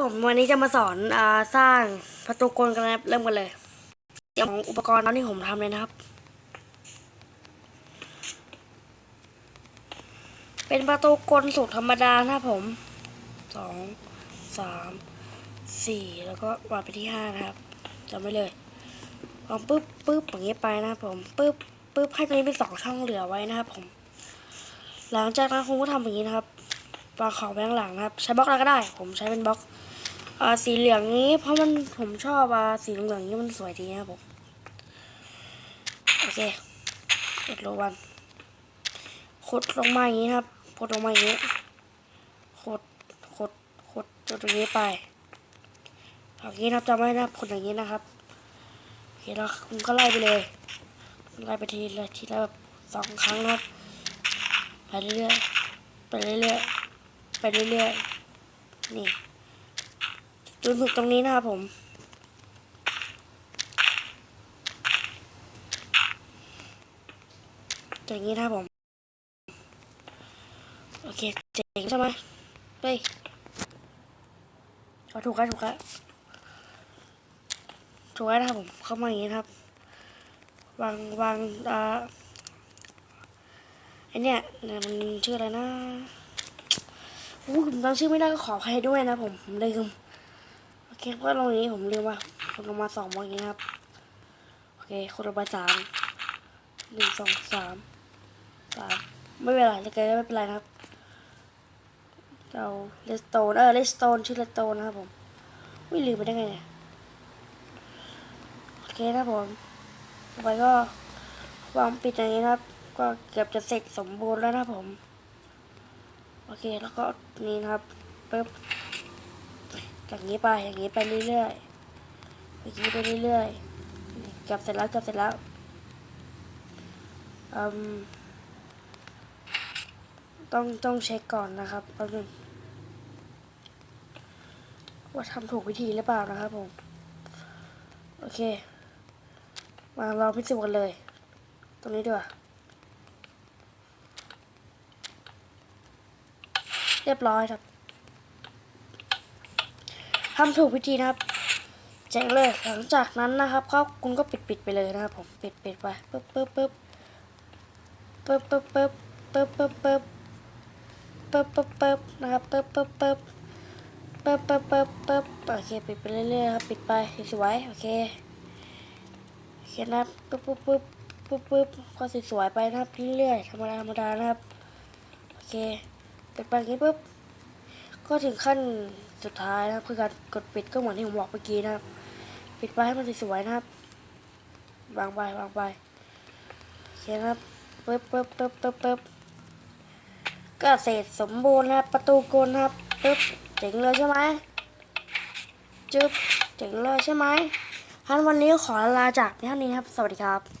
ผมวันนี้จะมาสอนอาสร้างประตูกลกันนะครับเริ่มกันเลยเดี๋ยวของอุปกรณ์ที่ผมทำเลยนะครับ เป็นประตูกลสูตรธรรมดานะผมสองสามสี่แล้วก็วางไปที่ห้านะครับจำไว้เลยวางปึ๊บปึ๊บอย่างนี้ไปนะครับผมปึ๊บปึ๊บให้ตรงนี้เป็นสองช่องเหลือไว้นะครับผม หลังจากนั้นคุณก็ทำอย่างนี้นะครับวางของไว้ข้างหลังนะครับ ใช้บล็อกอะไรก็ได้ ผมใช้เป็นบล็อก อ่าสีเหลืองนี้ เพราะมันผมชอบอ่าสีเหลืองนี้มันสวยดีนะผมโอเคกดโลวันขุดลงมาอย่างนี้ครับขุดลงมาอย่างนี้ขุดขุดขุดจนตรงนี้ไปอย่างนี้นะครับจำไว้นะขุดอย่างนี้นะครับโอเคแล้วคุณก็ไล่ไปเลยไล่ไปทีละทีละแบบสองครั้งนะครับไปเรื่อยๆไปเรื่อยๆไปเรื่อยๆนี่ จนถึงตรงนี้นะครับผม อย่างนี้นะครับผม โอเค เจ๋งใช่ไหมเฮ้ยเอาถูกแล้วถูกแล้วถูกแล้วนะครับผม เข้ามาอย่างนี้นครับ วางวางอ่าไอเนี่ยเนี่ยมันชื่ออะไรนะอู้ผมจำชื่อไม่ได้ก็ขออภัยด้วยนะผมผมลืมโอ เคก็ลงนี้ผมลืมว่าคนลงมาสองบางอย่างนี้ครับ โอเค คนลงมาสามหนึ่งสองสามสามไม่เป็นไรจะเกิดไม่เป็นไรนะครับเราเลสโตนเออเลสโตนชื่อเลสโตนนะครับผมไม่ลืมไปได้ไงเนี่ยโอเคนะครับผมต่อไปก็วางปิดอย่างนี้นะครับ ก็เกือบจะเสร็จสมบูรณ์แล้วนะครับผม โอเคแล้วก็นี่นะครับปึ๊บ อย่างนี้ไปอย่างนี้ไปเรื่อยๆอย่างนี้ไปเรื่อยๆกือบเสร็จแล้วกือบเสร็จแล้วอืมต้องต้องเช็คก่อนนะครับแป๊บนึงว่าทำถูกวิธีหรือเปล่านะครับผมโอเค มาลองพิสูจน์กันเลย ตรงนี้ดีกว่าเรียบร้อยครับ ทำถูกวิธีนะครับเจ๋งเลยหลังจากนั้นนะครับก็คุณก็ปิดปิดไปเลยนะครับผมปิดปิดไปปึ๊บปึ๊บปึ๊บปึ๊บปึ๊บปึ๊บปึ๊บปึ๊บปึ๊บปึ๊บปึ๊บปึ๊บนะครับปึ๊บปึ๊บปึ๊บปึ๊บปึ๊บปึ๊บปึ๊บโอเคปิดไปเรื่อยๆครับปิดไปสวยโอเคโอเคนะครับปึ๊บปึ๊บปึ๊บปึ๊บปึ๊บก็สวยๆไปนะครับเรื่อยๆธรรมดาธรรมดานะครับโอเคปิดไปงนี้ปุ๊บก็ถึงขั้น สุดท้ายนะครับคือการกดปิดก็เหมือนที่ผมบอกเมื่อกี้นะครับ ปิดไปให้มันสวยๆนะครับ วางไปวางไปโอเคนครับปึ๊บปึ๊บปึ๊บปึ๊บปึ๊บก็เสร็จสมบูรณ์นะครับ ประตูโกลนะครับปึ๊บเจ๋งเลยใช่ไหมจึ๊บเจ๋งเลยใช่ไหมท่านวันนี้ขอลาจากเท่านี้ครับ สวัสดีครับ